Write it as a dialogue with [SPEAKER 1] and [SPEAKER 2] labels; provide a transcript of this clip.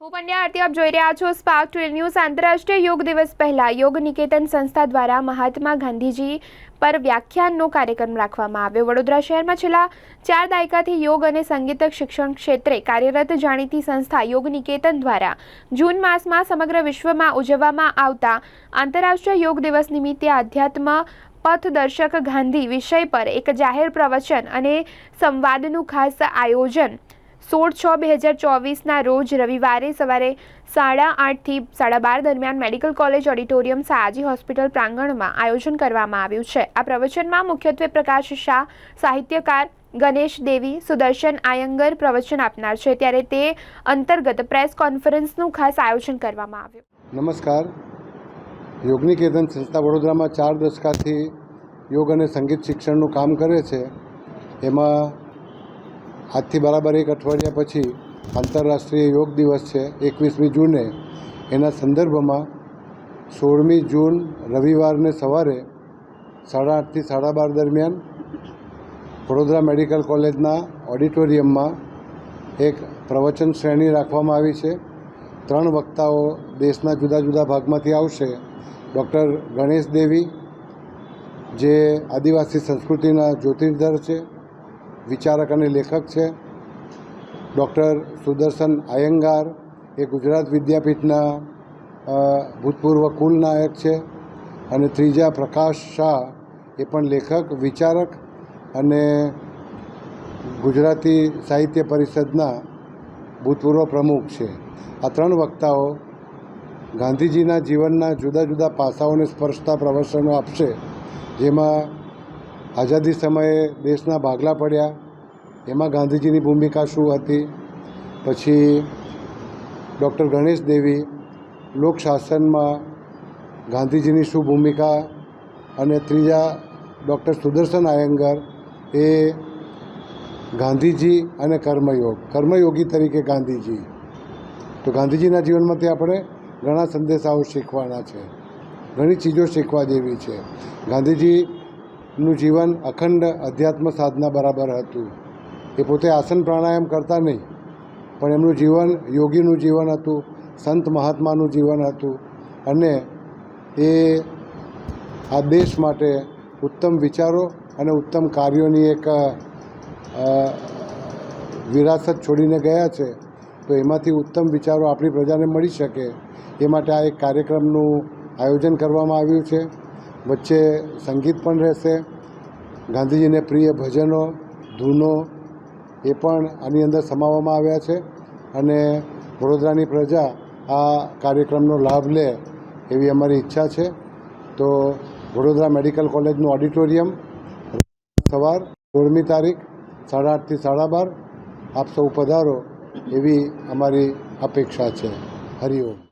[SPEAKER 1] હું પંડ્યા આરતી, આપ જોઈ રહ્યા છો સ્પાર્ક ટ્વેલ ન્યૂઝ આંતરરાષ્ટ્રીય યોગ દિવસ પહેલા યોગ નિકેતન સંસ્થા દ્વારા મહાત્મા ગાંધીજી પર વ્યાખ્યાનનો કાર્યક્રમ રાખવામાં આવ્યો. વડોદરા શહેરમાં છેલ્લા ચાર દાયકાથી યોગ અને સંગીત શિક્ષણ ક્ષેત્રે કાર્યરત જાણીતી સંસ્થા યોગ નિકેતન દ્વારા જૂન માસમાં સમગ્ર વિશ્વમાં ઉજવવામાં આવતા આંતરરાષ્ટ્રીય યોગ દિવસ નિમિત્તે આધ્યાત્મ પથદર્શક ગાંધી વિષય પર એક જાહેર પ્રવચન અને સંવાદનું ખાસ આયોજન સોળ છ બે હજાર ચોવીસના રોજ રવિવારે સવારે સાડા આઠથી સાડા બાર દરમિયાન મેડિકલ કોલેજ ઓડિટોરિયમ સાજી હોસ્પિટલ પ્રાંગણમાં આયોજન કરવામાં આવ્યું છે. આ પ્રવચનમાં મુખ્યત્વે પ્રકાશ શાહ, સાહિત્યકાર ગણેશ દેવી, સુદર્શન આયંગર પ્રવચન આપનાર છે. ત્યારે તે અંતર્ગત પ્રેસ કોન્ફરન્સનું ખાસ આયોજન કરવામાં આવ્યું.
[SPEAKER 2] નમસ્કાર. યોગનિકેતન સંસ્થા વડોદરામાં ચાર દશકાથી યોગ અને સંગીત શિક્ષણનું કામ કરે છે. એમાં આજથી બરાબર એક અઠવાડિયા પછી આંતરરાષ્ટ્રીય યોગ દિવસ છે, એકવીસમી જૂને. એના સંદર્ભમાં સોળમી જૂન રવિવારને સવારે સાડા આઠથી સાડા બાર દરમિયાન વડોદરા મેડિકલ કોલેજના ઓડિટોરિયમમાં એક પ્રવચન શ્રેણી રાખવામાં આવી છે. ત્રણ વક્તાઓ દેશના જુદા જુદા ભાગમાંથી આવશે. ડૉક્ટર ગણેશ દેવી, જે આદિવાસી સંસ્કૃતિના જ્યોતિર્ધર છે વિચારક અને લેખક છે. ડૉક્ટર સુદર્શન આયંગાર, એ ગુજરાત વિદ્યાપીઠના ભૂતપૂર્વ કુલનાયક છે. અને ત્રીજા પ્રકાશ શાહ, એ પણ લેખક, વિચારક અને ગુજરાતી સાહિત્ય પરિષદના ભૂતપૂર્વ પ્રમુખ છે. આ ત્રણ વક્તાઓ ગાંધીજીના જીવનના જુદા જુદા પાસાઓને સ્પર્શતા પ્રવચનો આપશે, જેમાં આઝાદી સમયે દેશના ભાગલા પડ્યા. એમાં ગાંધીજીની ભૂમિકા શું હતી? પછી ડૉક્ટર ગણેશ દેવી લોકશાસનમાં ગાંધીજીની શું ભૂમિકા અને ત્રીજા ડૉક્ટર સુદર્શન આયંગર એ ગાંધીજી અને કર્મયોગ, કર્મયોગી તરીકે ગાંધીજી. તો ગાંધીજીના જીવનમાંથી આપણે ઘણા સંદેશાઓ શીખવાના છે. ઘણી ચીજો શીખવા જેવી છે. ગાંધીજીનું જીવન અખંડ અધ્યાત્મ સાધના બરાબર હતું. એ પોતે આસન પ્રાણાયામ કરતા નહીં, પણ એમનું જીવન યોગીનું જીવન હતું, સંત મહાત્માનું જીવન હતું અને એ આ દેશ માટે ઉત્તમ વિચારો અને ઉત્તમ કાર્યોની એક વિરાસત છોડીને ગયા છે, તો એમાંથી ઉત્તમ વિચારો આપણી પ્રજાને મળી શકે. એ માટે આ એક કાર્યક્રમનું આયોજન કરવામાં આવ્યું છે. વચ્ચે સંગીત પણ રહેશે. ગાંધીજીને પ્રિય ભજનો, ધૂનો એ પણ આની અંદર સમાવવામાં આવ્યા છે અને વડોદરાની પ્રજા આ કાર્યક્રમનો લાભ લે એવી અમારી ઈચ્છા છે. તો વડોદરા મેડિકલ કોલેજનું ઓડિટોરિયમ સવાર સોળમી તારીખ સાડા આઠથી સાડા બાર આપ સૌ પધારો એવી અમારી અપેક્ષા છે. હરિઓમ